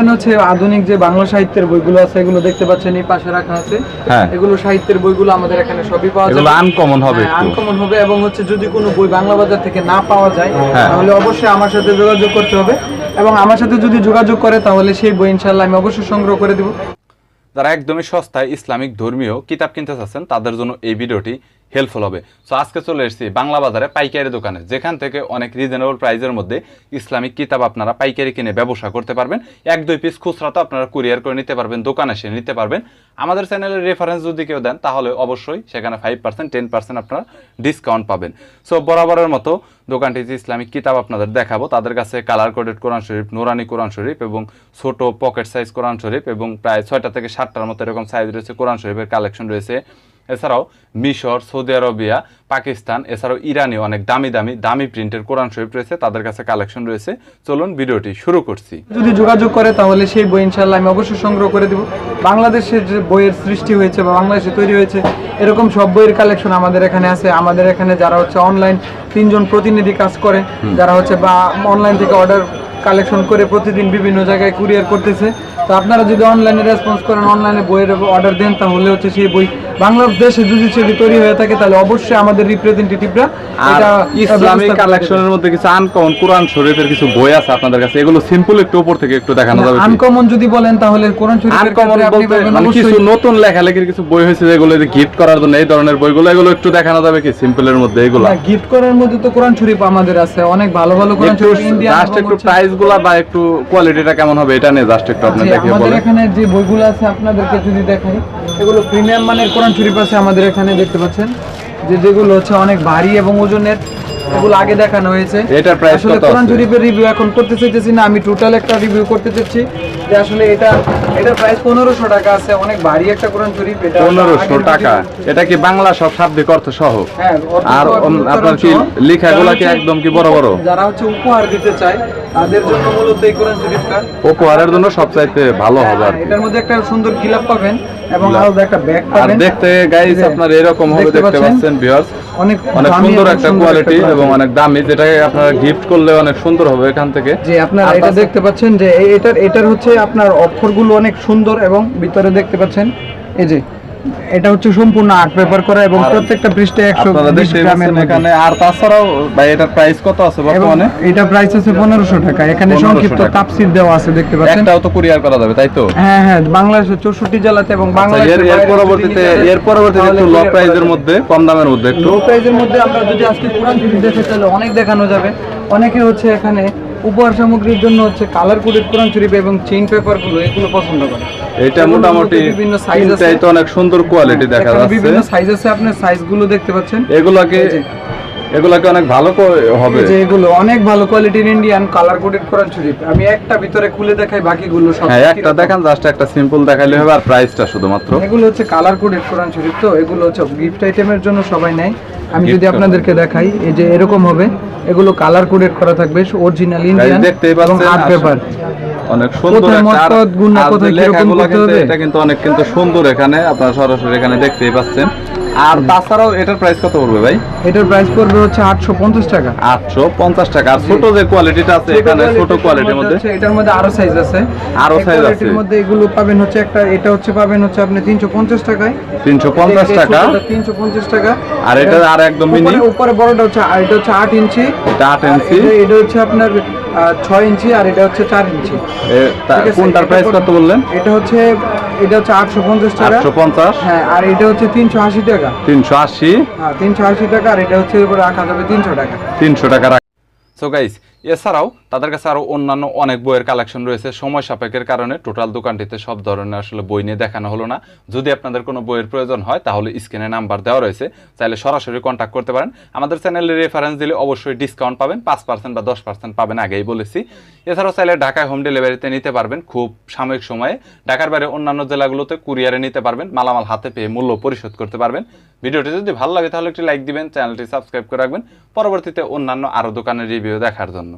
এখানে হচ্ছে আধুনিক যে বাংলা সাহিত্যের বইগুলো আছে এগুলো দেখতে পাচ্ছেন এই পাশে রাখা আছে হ্যাঁ। এগুলো সাহিত্যের বইগুলো আমাদের এখানে সবই পাওয়া আনকমন হবে আনকমন হবে এবং হচ্ছে যদি কোনো বই বাংলা বাজার থেকে না পাওয়া যায় হ্যাঁ। তাহলে অবশ্যই আমার সাথে যোগাযোগ করতে হবে এবং আমার সাথে যদি যোগাযোগ করে তাহলে সেই বই ইনশাল্লাহ আমি অবশ্যই সংগ্রহ করে দেবো যারা একদমই সস্তায় ইসলামিক ধর্মীয় কিতাব কিনতে চাচ্ছেন তাদের জন্য এই ভিডিওটি হেল্পফুল হবে। সো আজকে চলে এসেছি বাংলা বাজারে পাইকারি দোকানে। যেখান থেকে অনেক রিজনেবল প্রাইসের মধ্যে ইসলামিক কিতাব আপনারা পাইকারি কিনে ব্যবসা করতে পারবেন। এক, দুই পিস খুচরা তো আপনারা কুরিয়ার করে নিতে পারবেন, দোকানে এসে নিতে পারবেন। আমাদের চ্যানেলের রেফারেন্স যদি কেউ দেন, তাহলে অবশ্যই সেখানে ফাইভ পার্সেন্ট টেন পার্সেন্ট আপনারা ডিসকাউন্ট পাবেন। সো বরাবরের মতো দোকানটিতে ইসলামিক কিতাব আপনাদের দেখাবো, তাদের কাছে কালার কোডেড কোরআন শরীফ নুরানি কোরআন শরীফ এবং ছোট পকেট সাইজ কোরআন শরীফ এবং প্রায় ছয়টা থেকে সাতটার মতো এরকম সাইজ রয়েছে কোরআন শরীফের কালেকশন রয়েছে। এছাড়াও মিশর সৌদি আরবিয়া পাকিস্তান এছাড়াও ইরানি অনেক দামি দামি দামি প্রিন্টের কোরআন শরীফ রয়েছে তাদের কাছে কালেকশন রয়েছে। চলুন ভিডিওটি শুরু করছি। যদি যোগাযোগ করে তাহলে সেই বই ইনশাল্লাহ আমি অবশ্যই সংগ্রহ করে দেবো। বাংলাদেশের যে বইয়ের সৃষ্টি হয়েছে বা বাংলাদেশে তৈরি হয়েছে এরকম সব বইয়ের কালেকশন আমাদের এখানে আছে। আমাদের এখানে যারা হচ্ছে অনলাইন তিনজন প্রতিনিধি কাজ করে যারা হচ্ছে বা অনলাইন থেকে অর্ডার কালেকশন করে প্রতিদিন বিভিন্ন জায়গায় কুরিয়ার করতেছে। তো আপনারা যদি অনলাইনে রেসপন্স করেন অনলাইনে বইয়ের অর্ডার দেন তাহলে হচ্ছে সেই বই বাংলাদেশে যদি সেটি তৈরি হয়ে থাকে তাহলে অবশ্যই আমাদের রিপ্রেজেন্টেটিভরা এটা ইসলামিক। কালেকশনের মধ্যে কিছু আনকমন কোরআন শরীফের কিছু বই আছে আপনাদের কাছে এগুলো সিম্পল একটু উপর থেকে একটু দেখানো যাবে আনকমন যদি বলেন তাহলে কোরআন শরীফের আনকমন বলতে মানে কিছু নতুন লেখালেখির কিছু বই হয়েছে যেগুলো গিফট করার জন্য এই ধরনের বইগুলো এগুলো একটু দেখানো যাবে কি সিম্পলের মধ্যে এগুলো? গিফট করার মধ্যে তো কোরআন শরীফ আমাদের আছে অনেক ভালো ভালো কোরআন শরীফ ইন্ডিয়ান জাস্ট একটু প্রাইসগুলা বা একটু কোয়ালিটিটা কেমন হবে এটা নিয়ে জাস্ট একটু আপনি দেখে আমাদের এখানে যে বইগুলো আছে আপনাদেরকে যদি দেখাই এগুলো প্রিমিয়াম মানের কোরআন শরীফ আছে আমাদের এখানে দেখতে পাচ্ছেন যে যেগুলো হচ্ছে অনেক ভারী এবং ওজনের এগুলো আগে দেখানো হয়েছে। এটার প্রাইস আসলে কোরআন শরীফের রিভিউ এখন করতে চাইতেছি না আমি টোটাল একটা রিভিউ করতে চাচ্ছি যে আসলে এটা এটার প্রাইস পনেরোশো টাকা আছে অনেক ভারী একটা কোরআন শরীফ এটা পনেরোশো আগের টাকা। এটা কি বাংলা সব শাব্দিক অর্থ সহ? হ্যাঁ, আর আপনার কি উচ্চারণ কি একদম কি বড় বড়? যারা হচ্ছে উপহার দিতে চায় তাদের জন্য মূলত এই কোরআন শরীফটা উপহারের জন্য সবচাইতে ভালো হবে আর হ্যাঁ, এটার মধ্যে একটা সুন্দর গিলাপ পাবেন। এবং। আলাদা একটা ব্যাগ আর দেখতে গাইস আপনারা এরকম হবে দেখতে পাচ্ছেন? ভিউয়ার্স অনেক অনেক সুন্দর একটা কোয়ালিটি এবং অনেক দামি যেটাকে আপনারা গিফট করলে অনেক সুন্দর হবে এখান থেকে। যে আপনারা এটা দেখতে পাচ্ছেন যে এটার এটার হচ্ছে আপনার অক্ষরগুলো অনেক সুন্দর এবং ভিতরে দেখতে পাচ্ছেন। এই যে এটা হচ্ছে সম্পূর্ণ আর্ট পেপার করা এবং প্রত্যেকটা পৃষ্ঠে একশো আপনারা বিশ দেখতে গ্রামের এখানে আর তাছাড়াও ভাই এটার প্রাইস কত আছে বর্তমানে? এটা প্রাইস আছে পনেরোশো টাকা। এখানে সংক্ষিপ্ত টাকা। তাপসির দেওয়া আছে দেখতে পাচ্ছেন? একটাও তো কুরিয়ার করা যাবে তাই তো? হ্যাঁ হ্যাঁ বাংলাদেশের চৌষট্টি জেলাতে এবং আচ্ছা, বাংলাদেশের এর পরবর্তীতে এর পরবর্তীতে একটু লো যাবে। মধ্যে কম দামের মধ্যে একটু লো প্রাইজের মধ্যে আমরা যদি আজকে কোরআন শরীফ দেখে তাহলে অনেক দেখানো যাবে। অনেকে হচ্ছে এখানে উপহার সামগ্রীর জন্য হচ্ছে কালার কোডেড কোরআন শরীফ এবং চেইন পেপারগুলো এগুলো পছন্দ করে। এটা মোটামুটি বিভিন্ন সাইজ আছে। তো অনেক সুন্দর কোয়ালিটি দেখা যাচ্ছে। বিভিন্ন সাইজ আছে গুলো দেখতে পাচ্ছেন। এগুলাকে এই এগুলাকে অনেক ভালো হবে। যে এগুলো অনেক ভালো কোয়ালিটির ইন্ডিয়ান কালার কোডেড কোরআন শরীফ। আমি একটা ভিতরে খুলে দেখাই বাকিগুলো সব হ্যাঁ একটা। দেখান জাস্ট একটা সিম্পল দেখাইলে হবে আর প্রাইসটা শুধুমাত্র। এগুলো হচ্ছে কালার কোডেড কোরআন শরীফ তো এগুলো হচ্ছে গিফট আইটেমের জন্য সবাই নেয়। আমি যদি আপনাদেরকে দেখাই এই যে এরকম হবে। এগুলো কালার কোডেড করা থাকবে অরিজিনাল ইন্ডিয়ান দেখতেই এবং আর্ট পেপার অনেক সুন্দর? এটা কিন্তু অনেক কিন্তু সুন্দর এখানে। আপনারা সরাসরি এখানে দেখতেই পাচ্ছেন। আর তাছাড়াও এটার প্রাইস কত পড়বে ভাই? এটার প্রাইস পড়বে হচ্ছে আটশো পঞ্চাশ টাকা। আটশো পঞ্চাশ টাকা। আর ছোট যে কোয়ালিটিটা আছে এখানে ছোট কোয়ালিটির মধ্যে এটার মধ্যে আরও সাইজ আছে। আরও এই size quality-র মধ্যে এগুলো পাবেন হচ্ছে একটা এটা হচ্ছে পাবেন হচ্ছে আপনি তিনশো পঞ্চাশ টাকায়। তিনশো পঞ্চাশ টাকা। তিনশো পঞ্চাশ টাকা। আর এটা আর একদম মিনি উপরে- বড়টা হচ্ছে এটা হচ্ছে আট ইঞ্চি। এটা আট ইঞ্চি। এটা- হচ্ছে আপনার ছয় ইঞ্চি আর এটা হচ্ছে চার ইঞ্চি? কোনটার প্রাইস কত বললেন? এটা হচ্ছে এটা হচ্ছে আটশো পঞ্চাশ টাকা। আটশো পঞ্চাশ। হ্যাঁ আর এটা হচ্ছে তিনশো আশি টাকা। তিনশো আশি। হ্যাঁ তিনশো আশি টাকা আর এটা হচ্ছে রাখা যাবে তিনশো টাকা। তিনশো টাকা সো গাইস এছাড়াও তাদের কাছে আরও অন্যান্য অনেক বইয়ের কালেকশন রয়েছে। সময় সাপেক্ষের কারণে টোটাল দোকানটিতে সব ধরনের আসলে বই নিয়ে দেখানো হলো না। যদি আপনাদের কোনো বইয়ের প্রয়োজন হয়, তাহলে স্ক্রিনে নাম্বার দেওয়া রয়েছে। চাইলে সরাসরি কন্ট্যাক্ট করতে পারেন। আমাদের চ্যানেলে রেফারেন্স দিলে অবশ্যই ডিসকাউন্ট পাবেন। পাঁচ পার্সেন্ট বা দশ পার্সেন্ট পাবেন আগেই বলেছি। এছাড়াও চাইলে ঢাকায় হোম ডেলিভারিতে নিতে পারবেন। খুব সাময়িক সময়ে। ঢাকার বাইরে অন্যান্য জেলাগুলোতে কুরিয়ারে নিতে পারবেন। মালামাল হাতে পেয়ে মূল্য পরিশোধ করতে পারবেন। ভিডিওটি যদি ভালো লাগে, তাহলে একটি লাইক দিবেন। চ্যানেলটি সাবস্ক্রাইব করে রাখবেন। পরবর্তীতে অন্যান্য আরও দোকানের রিভিউ দেখার জন্য।